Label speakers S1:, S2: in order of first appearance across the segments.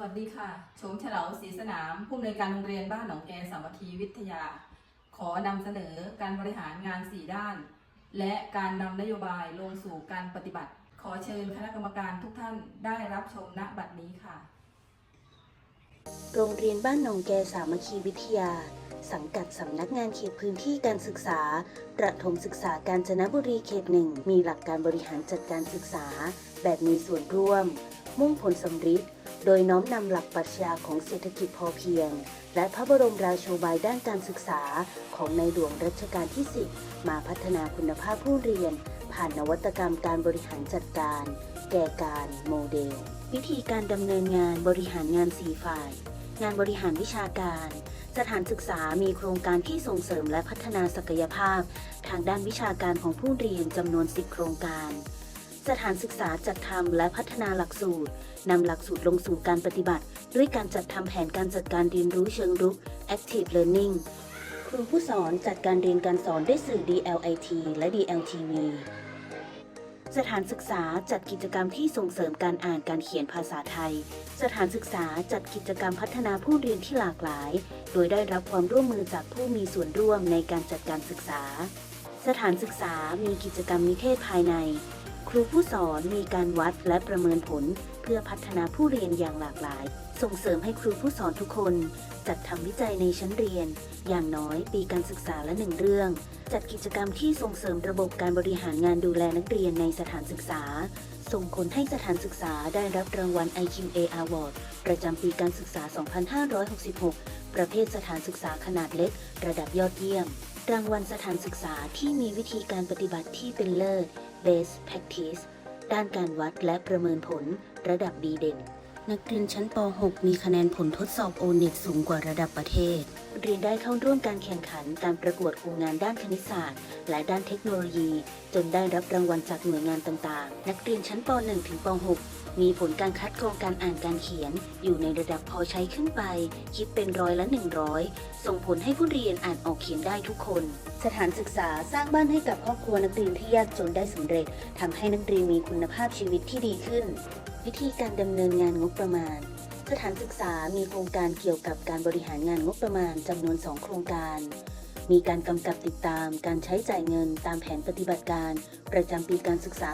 S1: วัสดีค่ะ ชมเฉลาศรีสนาม ผู้อำนวยการโรงเรียนบ้านหนองแกสามัคคีวิทยา ขอนำเสนอการบริหารงาน4ด้าน และการนำนโยบายลงสู่การปฏิบัติ ขอเชิญคณะกรรมการทุกท่านได้รับชมณบัดนี้ค่ะ
S2: โรงเรียนบ้านหนองแกสามัคคีวิทยา สังกัดสำนักงานเขตพื้นที่การศึกษา ประถมศึกษากาญจนบุรีเขตหนึ่ง มีหลักการบริหารจัดการศึกษา แบบมีส่วนร่วม มุ่งผลสำฤทธิ์ โดยน้อมนำหลักปรัชญาของเศรษฐกิจพอเพียง และพระบรมราโชบายด้านการศึกษาของในหลวงรัชกาลที่ 10 มาพัฒนาคุณภาพผู้เรียน ผ่านนวัตกรรมการบริหารจัดการ แก่การโมเดล วิธีการดำเนินงานบริหารงาน4ฝ่าย งานบริหารวิชาการ สถานศึกษามีโครงการที่ส่งเสริมและพัฒนาศักยภาพ ทางด้านวิชาการของผู้เรียนจำนวน 10 โครงการ สถานศึกษาจัดทำและพัฒนาหลักสูตรนำหลักสูตรลงสู่การปฏิบัติ ด้วยการจัดทำแผนการจัดการเรียนรู้เชิงรุก Active Learning ครูผู้สอนจัดการเรียนการสอนด้วยสื่อ DLIT และ DLTV สถานศึกษาจัดกิจกรรมที่ส่งเสริมการอ่านการเขียนภาษาไทย สถานศึกษาจัดกิจกรรมพัฒนาผู้เรียนที่หลากหลาย โดยได้รับความร่วมมือจากผู้มีส่วนร่วมในการจัดการศึกษา สถานศึกษามีกิจกรรมนิเทศภายใน ครูผู้สอนมีการวัดและประเมินผลเพื่อพัฒนาผู้เรียนอย่างหลากหลาย ส่งเสริมให้ครูผู้สอนทุกคน จัดทำวิจัยในชั้นเรียน อย่างน้อยปีการศึกษาละหนึ่งเรื่อง จัดกิจกรรมที่ส่งเสริมระบบการบริหารงานดูแลนักเรียนในสถานศึกษา ส่งผลให้สถานศึกษาได้รับรางวัล IQA Award ประจำปีการศึกษา 2566 ประเภทสถานศึกษาขนาดเล็ก ระดับยอดเยี่ยม รางวัลสถานศึกษาที่มีวิธีการปฏิบัติที่เป็นเลิศ Best Practice ด้านการวัดและประเมินผลระดับดีเด่น นักเรียนชั้นป .6 มีคะแนนผลทดสอบโอเน็ตสูงกว่าระดับประเทศ เรียนได้เข้าร่วมการแข่งขันการประกวดโครงงานด้านคณิตศาสตร์ และด้านเทคโนโลยี จนได้รับรางวัลจากหน่วยงานต่างๆ นักเรียนชั้นป .1 ถึงป .6 มีผลการคัดกรองการอ่านการเขียน อยู่ในระดับพอใช้ขึ้นไป คิดเป็นร้อยละ 100 ส่งผลให้ผู้เรียนอ่านออกเขียนได้ทุกคน สถานศึกษาสร้างบ้านให้กับครอบครัวนักเรียนที่ยากจนได้สำเร็จทำให้นักเรียนมีคุณภาพชีวิตที่ดีขึ้น วิธีการดำเนินงานงบประมาณ สถานศึกษามีโครงการเกี่ยวกับการบริหารงานงบประมาณจำนวน 2 โครงการ มีการกำกับติดตามการใช้จ่ายเงินตามแผนปฏิบัติการ ประจำปีการศึกษา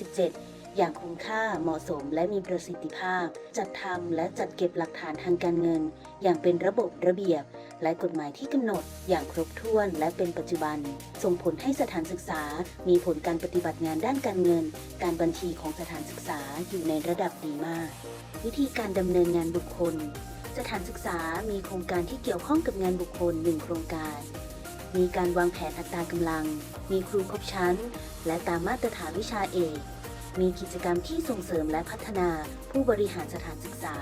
S2: 2567 อย่างคุ้มค่าเหมาะสมและมีประสิทธิภาพ จัดทำและจัดเก็บหลักฐานทางการเงิน อย่างเป็นระบบระเบียบ และกฎหมายที่กำหนด อย่างครบถ้วนและเป็นปัจจุบัน ส่งผลให้สถานศึกษา มีผลการปฏิบัติงานด้านการเงิน การบัญชีของสถานศึกษาอยู่ในระดับดีมาก วิธีการดำเนินงานบุคคล สถานศึกษามีโครงการที่เกี่ยวข้องกับงานบุคคลหนึ่งโครงการ มีการวางแผนอัตรากำลัง มีครูครบชั้น และตามมาตรฐานวิชาเอก มีกิจกรรมที่ส่งเสริมและพัฒนา ผู้บริหารสถานศึกษา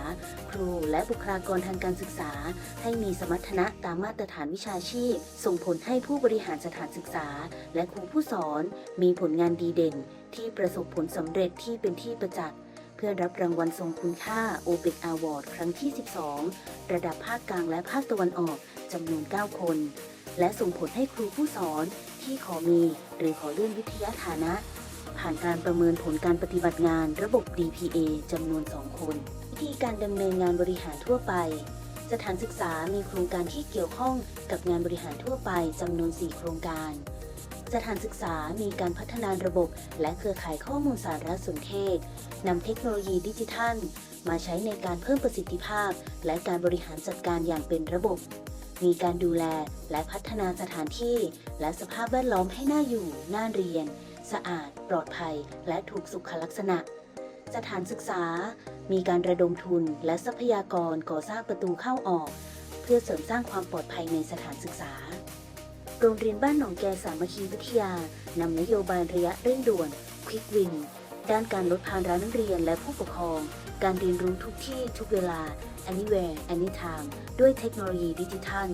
S2: ครูและบุคลากรทางการศึกษา ให้มีสมรรถนะตามมาตรฐานวิชาชีพ ส่งผลให้ผู้บริหารสถานศึกษา และครูผู้สอน มีผลงานดีเด่น ที่ประสบผลสำเร็จที่เป็นที่ประจักษ์เพื่อรับรางวัลทรงคุณค่า o p e c Award ครั้งที่ 12 ระดับภาคกลางและภาคตะวันออกจำนวน 9 คน และส่งผลให้ครูผู้สอนที่ขอมี หรือขอเลื่อนวิทยาฐานะ ผ่านการประเมินผลการปฏิบัติงานระบบ DPA จำนวน 2 คน วิธีการดำเนินงานบริหารทั่วไป สถานศึกษามีโครงการที่เกี่ยวข้องกับงานบริหารทั่วไปจำนวน 4 โครงการ สถานศึกษามีการพัฒนาระบบและเครือข่ายข้อมูลสารสนเทศนำเทคโนโลยีดิจิทัล มาใช้ในการเพิ่มประสิทธิภาพ และการบริหารจัดการอย่างเป็นระบบมีการดูแลและพัฒนาสถานที่ และสภาพแวดล้อมให้น่าอยู่ น่าเรียน สะอาด ปลอดภัย และถูกสุขลักษณะ สถานศึกษา มีการระดมทุนและทรัพยากรก่อสร้างประตูเข้าออก เพื่อเสริมสร้างความปลอดภัยในสถานศึกษา โรงเรียนบ้านหนองแกสามัคคีวิทยานำนโยบายระยะเร่งด่วน Quick Win ด้านการลดภาระนักเรียนและผู้ปกครอง การเรียนรู้ทุกที่ทุกเวลา anywhere anytime ด้วยเทคโนโลยีดิจิทัล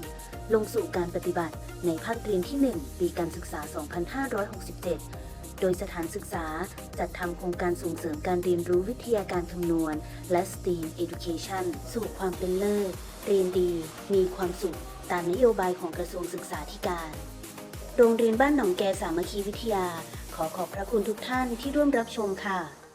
S2: ลงสู่การปฏิบัติในภาคเรียนที่ 1 ปีการศึกษา 2567 โดยสถานศึกษาจัดทำโครงการส่งเสริมการเรียนรู้วิทยาการคำนวณ และ STEAM Education สู่ความเป็นเลิศ เรียนดี มีความสุข ตามนโยบายของกระทรวงศึกษาธิการ โรงเรียนบ้านหนองแกสามัคคีวิทยา ขอขอบพระคุณทุกท่านที่ร่วมรับชมค่ะ